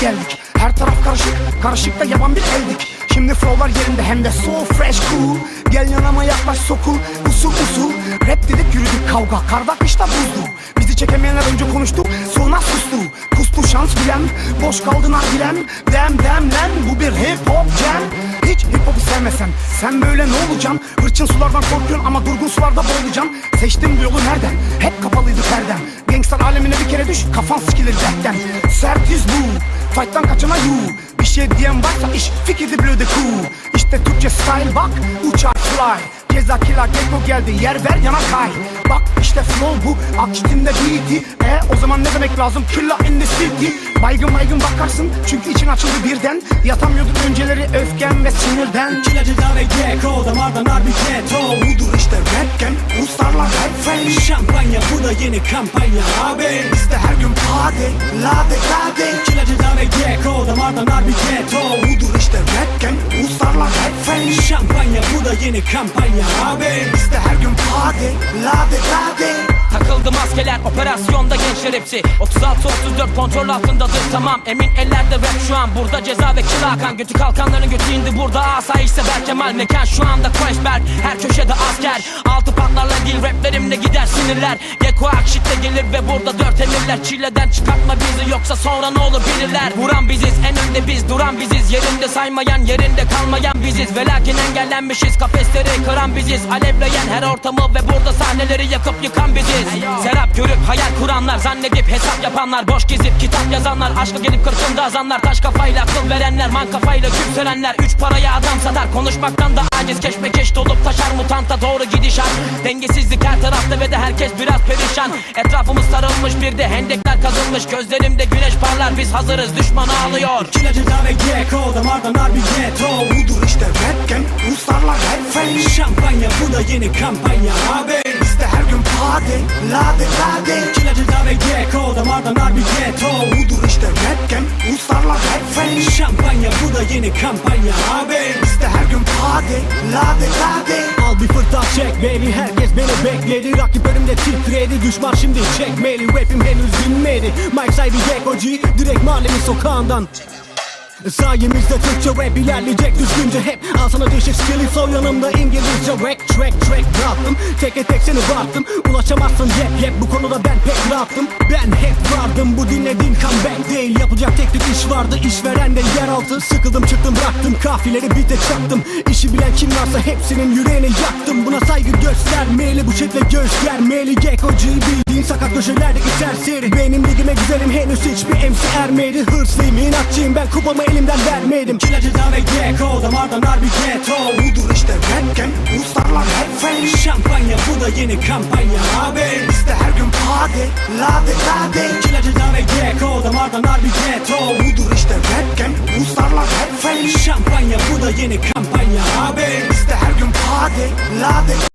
geldik. Her taraf karışık, karışık da yaban bir eldik. Şimdi flowlar yerinde hem de so fresh cool. Gel yanıma yaklaş sokul usul usul Rap dedik yürüdük kavga karda kışta buzdu Bizi çekemeyenler önce konuştu sonra sustu. Kustu şans bilen boş kaldı nargilen Dem dem lan bu bir hip hop jam. Hiç hip hop'u sevmesen sen böyle ne olacaksın? Hırçın sulardan korkuyorsun ama durgun sularda boğulacaksın. Seçtim bu yolu nereden? Hep kapalıydı perdem Gangster alemine bir kere düş kafan sikilir dertten. Sert yüz bu fight'tan kaçana you Bir şey diyen varsa iş fikirdi blöde cool İşte Türkçe style bak uçar fly. Ceza kila gecko geldi yer ver yana kay. Bak işte flow bu akçitinde beat'i E o zaman ne demek lazım? Killa in the city. Baygın baygın bakarsın çünkü için açıldı birden. Yatamıyordun önceleri öfken ve sinirden. Çilacı da ve gecko damardan harbi keto Budur işte rapken Ruslarla rap fame Şampanya bu da yeni kampanya. Abi Bizde her gün pade Lade Çilacı da ve gecko damardan harbi keto Budur işte rapken Ruslarla rap fame Şampanya bu da yeni kampanya. Abi Bizde her gün pade Lade lade Takıldı maskeler operasyonda gençler hepsi. 36-34 kontrol altındadır tamam. Emin ellerde rap şu an. Burada ceza ve kirakan Götü kalkanların götü indi. Burada asayişse Berkemal Mekan şu anda Kreuzberg her köşede asker. Altı patlarla değil raplerimle gider sinirler. Geko akşitte gelir ve burada dört emirler. Çileden çıkartma bizi yoksa sonra ne olur bilirler. Vuran biziz en önde biz duran biziz. Yerinde saymayan yerinde kalmayan biziz. Ve lakin engellenmişiz kafesleri kıran biziz. Alevleyen her ortamı ve burada sahneleri yakıp yıkan biziz Serap görüp hayal kuranlar Zannedip hesap yapanlar Boş gezip kitap yazanlar Aşka gelip kırkında azanlar Taş kafayla akıl verenler Man kafayla küpselenler Üç paraya adam satar Konuşmaktan da aciz Keşmekeş dolup taşar mutanta doğru gidişat. Dengesizlik her tarafta ve de herkes biraz perişan. Etrafımız sarılmış bir de hendekler kazılmış Gözlerimde güneş parlar biz hazırız düşman ağlıyor. Çilacı da ve gecko damardan harbi keto Budur işte rapken Ruslarla rap Şampanya bu da yeni kampanya. Abi Lade lade Çilacı da ve gecko damardan harbi keto Budur işte rapken Ruslarla rap fame Şampanya bu da yeni kampanya. Abi Bizde her gün pade Lade lade. Bir fırtına çek baby Herkes beni bekledi. Rakip önümde titredi Düşman şimdi çekmeli. Rapim henüz dinmedi. Mike sahibi Gecko G Direkt mahallemin sokağından Sayemizde Türkçe rap ilerleyecek düzgünce hep Al sana değişik skilli sol yanımda İngilizce Rack track track dağıttım Tek tek seni baktım Ulaşamazsın yep yep bu konuda ben pek rahatım. Ben hep vardım bu dinlediğin comeback değil. Yapacak tek tük iş vardı işveren de yeraltı Sıkıldım çıktım bıraktım kafileri bir tek çaktım. İşi bilen kim varsa hepsinin yüreğini yaktım. Buna saygı göstermeli bu şekilde göstermeli. Gecko G bildiğin sakat köşelerdeki serseri. Benim ligime güzelim henüz hiçbir MC ermedi. Hırslıyım inatçıyım ben kupamı elimden vermedim. Çilacı da ve Gecko damardan harbi keto Budur işte rapken Ruslarla rap fame Şampanya bu da yeni kampanya. Abi Bizde her gün pade Lade lade. Çilacı da ve Gecko damardan harbi keto Budur işte rapken Ruslarla rap fame Şampanya bu da yeni kampanya. Abi Bizde her gün pade Lade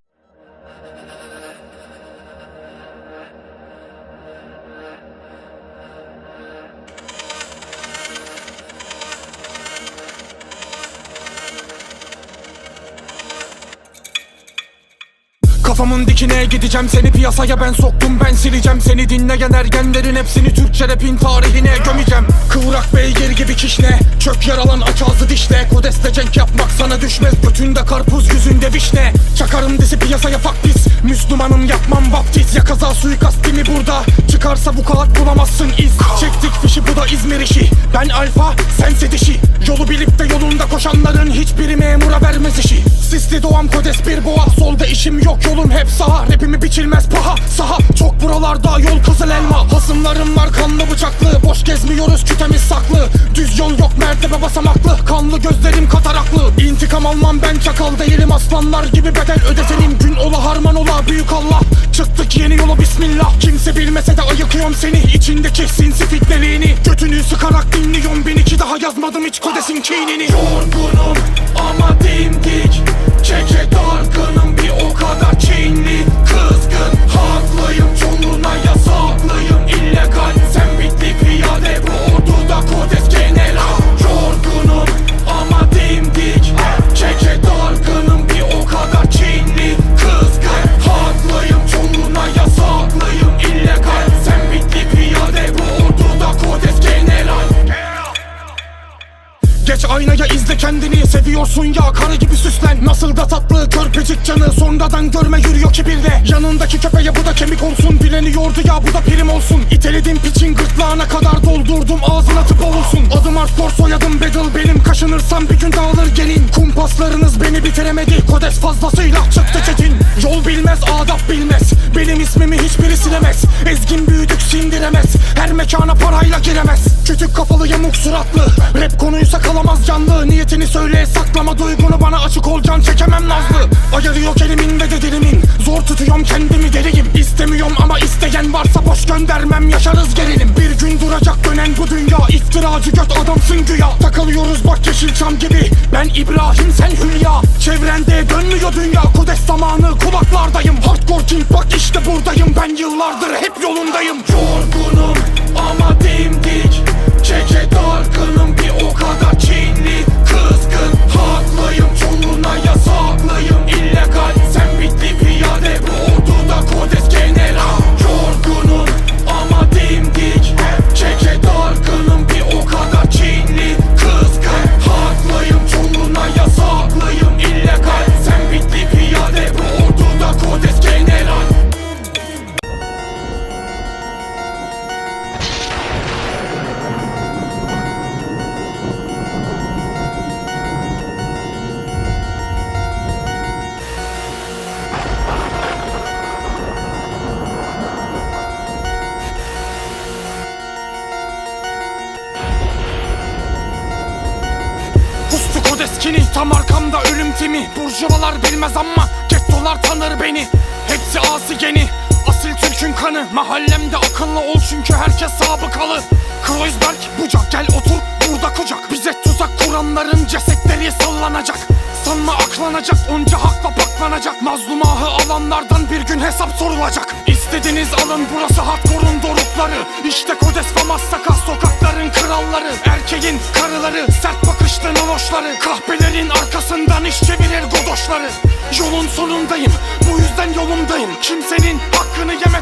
Kafamın dikine gideceğim seni piyasaya ben soktum ben sileceğim. Seni dinleyen ergenlerin hepsini Türkçe rapin tarihine gömeceğim. Kıvrak beygir gibi kişne Çök yaralan aç ağzı dişle. Kodeste cenk yapmak sana düşmez Götünde karpuz yüzünde vişne. Çakarım dizi piyasaya fak pis Müslümanım yapmam baptiz Ya kaza suikastimi burada Çıkarsa bu kağıt bulamazsın iz. Çektik fişi bu da İzmir işi. Ben alfa sense dişi Yolu bilip de yolunda koşanların Hiçbiri memura vermez işi. Sisli doğam kodes bir boğa. Solda işim yok yolum hep saha. Rapimi biçilmez paha saha. Çok buralarda yol kızıl elma. Hasımlarım var kanlı bıçaklı. Boş gezmiyoruz kütemiz saklı. Düz yol yok mertebe basamaklı Kanlı gözlerim kataraklı. İntikam almam ben çakal değilim Aslanlar gibi bedel ödetelim Gün ola harman ola büyük Allah. Çıktık yeni yola bismillah. Kimse bilmese de ayıkıyorum seni. İçindeki sinsi fitneliğini Götünü sıkarak dinliyorum beni ki daha yazmadım hiç kodesin kinini. Yorgunum ama dimdik. Çeke dargınım bir o kadar kinli Kızgın haklıyım çoluğuna yasaklıyım illegal Biliyorsun ya karı gibi süslen. Nasıl da tatlı körpecik canı Sonradan görme yürüyor kibirle Yanındaki köpeğe bu da kemik olsun Bileni yordu ya bu da prim olsun. İteledim piçin gırtlağına kadar doldurdum Ağzına tıp olsun. Adım hardcore soyadım battle benim Kaşınırsam bir gün dağılır gelin. Kumpaslarınız beni bitiremedi Kodes fazlasıyla çıktı çetin. Yol bilmez adap bilmez Benim ismimi hiçbiri silemez mekana parayla giremez. Küçük kafalı yamuk suratlı. Rap konuysa kalamaz canlı. Niyetini söyle saklama duygunu bana açık ol can çekemem nazlı. Ayarı yok elimin ve de dilimin Zor tutuyorum kendimi deliyim İstemiyorum ama isteyen varsa boş göndermem. Yaşarız gerilim. Bir gün duracak dönen bu dünya. İftiracı göt adamsın güya. Takılıyoruz bak Yeşilçam gibi. Ben İbrahim sen Hülya. Çevrende dönmüyor dünya. Kodes zamanı kulaklardayım. Hardcore king bak işte buradayım. Ben yıllardır hep yolundayım. Yorgunum Kodeskini tam arkamda ölüm timi. Burjuvalar bilmez ama gettolar tanır beni. Hepsi asi yeni. Asil Türk'ün kanı. Mahallemde akıllı ol çünkü herkes sabıkalı. Kreuzberg bucak gel otur burada kucak. Bize tuzak kuranların cesetleri sallanacak. Sanma aklanacak onca hakla paklanacak. Mazlumahı alanlardan bir gün hesap sorulacak. İstediğiniz alın burası hardcore'un dorukları. İşte Kodes Famas Sakas sokakların kralları. Erkeğin karıları sert bakışlı nanoşları Kahpelerin arkasından iş çevirir godoşları. Yolun sonundayım bu yüzden yolumdayım. Kimsenin hakkını yemeden